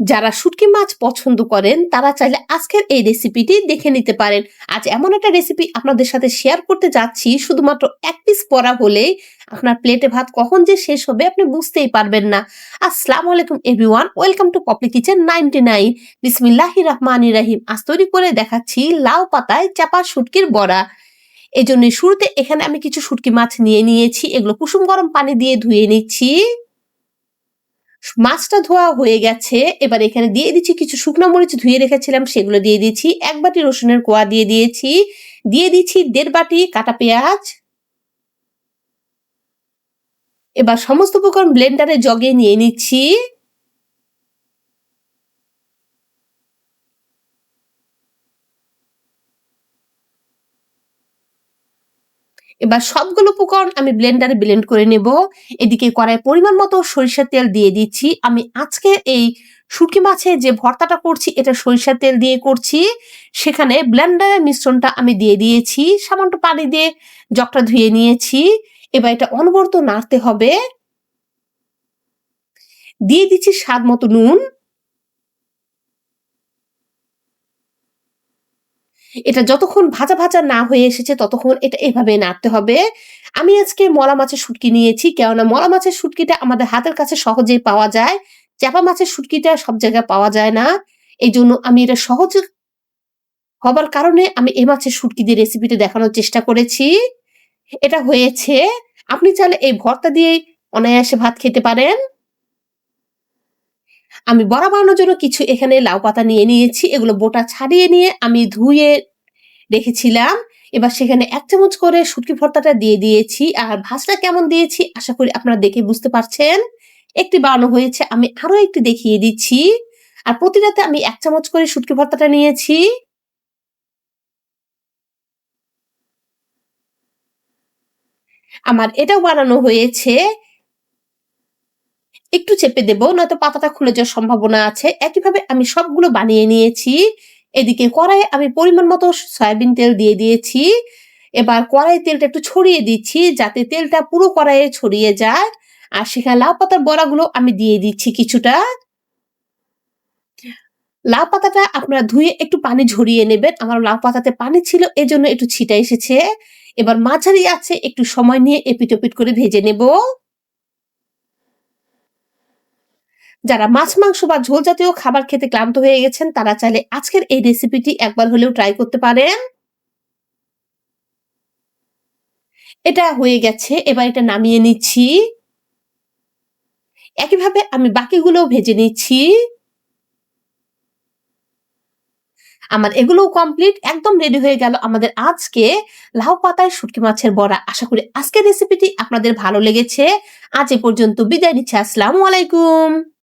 যারা শুটকি মাছ পছন্দ করেন, তারা চাইলে আজকের এই রেসিপিটি দেখে নিতে পারেন। আজ এমন একটা রেসিপি আপনাদের সাথে শেয়ার করতে যাচ্ছি, শুধুমাত্র এক পিস পরা হলেই আপনার প্লেটে ভাত কখন যে শেষ হবে আপনি বুঝতেই পারবেন না। আসসালামু আলাইকুম everyone welcome to Popli kitchen ninety nine বিসমিল্লাহি রহমান রাহিম। আজ তৈরি করে দেখাচ্ছি লাউ পাতায় চাপা শুটকির বড়া। এই জন্য শুরুতে এখানে আমি কিছু শুটকি মাছ নিয়ে নিয়েছি, এগুলো কুসুম গরম পানি দিয়ে ধুয়ে নিচ্ছি। মাছটা ধোয়া হয়ে গেছে। এবার এখানে দিয়ে দিচ্ছি কিছু শুকনো মরিচ ধুয়ে রেখেছিলাম, সেগুলো দিয়ে দিচ্ছি এক বাটি রসুনের কোয়া দিয়ে দিয়েছি। দিয়ে দিচ্ছি দেড় বাটি কাটা পেঁয়াজ। এবার সমস্ত উপকরণ ব্লেন্ডারে জগে নিয়ে নিচ্ছি। এবার সবগুলো উপকরণ আমি ব্লেন্ডারে ব্লেন্ড করে নেব। এদিকে কড়াই পরিমাণ মতো সরিষার তেল দিয়ে দিচ্ছি। আমি আজকে এই শুটকি মাছে যে ভর্তাটা করছি, এটা সরিষার তেল দিয়ে করছি। সেখানে ব্লেন্ডারের মিশ্রণটা আমি দিয়ে দিয়েছি। সামান্য পানি দিয়ে জগটা ধুয়ে নিয়েছি। এবার এটা অনবরত নাড়তে হবে। দিয়ে দিচ্ছি স্বাদ মতো নুন। এটা যতক্ষণ ভাজা ভাজা না হয়ে এসেছে ততক্ষণ এটা এভাবে নাড়তে হবে। আমি আজকে মলা মাছের শুটকি নিয়েছি, কেননা মলা মাছের শুটকিটা আমাদের হাতের কাছে সহজেই পাওয়া যায়। চাপা মাছের শুটকিটা সব জায়গায় পাওয়া যায় না। এই জন্য আমি এটা সহজ হবার কারণে আমি এ মাছের শুটকি দিয়ে রেসিপিটা দেখানোর চেষ্টা করেছি। এটা হয়েছে। আপনি চাইলে এই ভর্তা দিয়ে অনায়াসে ভাত খেতে পারেন। আমি বড়া বানানোর জন্য কিছু এখানে লাউ পাতা নিয়ে নিয়েছি, এগুলো বোটা ছাড়িয়ে নিয়ে আমি ধুয়ে রেখেছিলাম। এবার সেখানে এক চামচ করে শুটকি ভর্তাটা দিয়ে দিয়েছি। আর ভাজটা কেমন দিয়েছি আশা করি আপনারা দেখে বুঝতে পারছেন। একটি বানানো হয়েছে, আমি আরও একটি দেখিয়ে দিচ্ছি। আর প্রতিটাতে আমি এক চামচ করে শুটকি ভর্তাটা নিয়েছি। আমার এটাও বানানো হয়েছে। একটু চেপে দেবো, নয়তো পাতাটা খুলে যাওয়ার সম্ভাবনা আছে। একইভাবে আমি সবগুলো বানিয়ে নিয়েছি। এদিকে কড়াইয়ে আমি পরিমাণ মতো সয়াবিন তেল দিয়ে দিয়েছি। এবার কড়াই তেলটা একটু ছড়িয়ে দিচ্ছি যাতে তেলটা পুরো কড়াইয়ে ছড়িয়ে যায়। আর সেখানে লাউ পাতার বড়াগুলো আমি দিয়ে দিচ্ছি কিছুটা। লাউ পাতাটা আপনারা ধুয়ে একটু পানি ঝরিয়ে নেবেন। আমার লাউ পাতাতে পানি ছিল, এজন্য একটু ছিটা এসেছে। এবার মাঝারি আছে, একটু সময় নিয়ে এপিট ওপিট করে ভেজে নেব। যারা মাছ, মাংস বা ঝোল জাতীয় খাবার খেতে ক্লান্ত হয়ে গেছেন, তারা চাইলে আজকের এই রেসিপিটি একবার হলেও ট্রাই করতে পারেন। এটা হয়ে গেছে, এবার এটা নামিয়ে নিচ্ছি। একইভাবে আমি বাকিগুলোও ভেজে নিচ্ছি। আমার এগুলোও কমপ্লিট একদম রেডি হয়ে গেল আমাদের আজকে লাউ পাতায় শুটকি মাছের বড়া। আশা করি আজকের রেসিপিটি আপনাদের ভালো লেগেছে। আজ এ পর্যন্ত বিদায় নিচ্ছি। আসসালামু আলাইকুম।